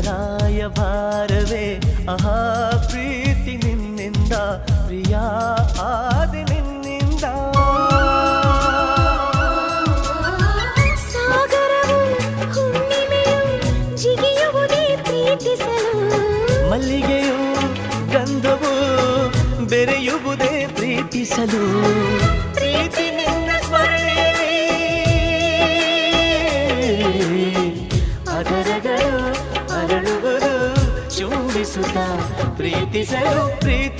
ನಗರಾಯ ಭಾರವೇ. ಅಹಾ ಪ್ರೀತಿ ನಿನ್ನಿಂದ ಪ್ರಿಯ ಆದಿ ನಿನ್ನಿಂದ. ಮಲ್ಲಿಗೆಯು ಗಂಧವು ಬೆರೆಯುವುದೇ ಪ್ರೀತಿಸಲು. ಪ್ರೀತಿ ನಿನ್ನ ಸ್ಮರಣೆಯಲ್ಲಿ ಅದರಗಳು ಚುಂಬಿಸುತ್ತ ಪ್ರೀತಿಸಲು ಪ್ರೀತಿ ನೀನಿಲ್ಲದೆ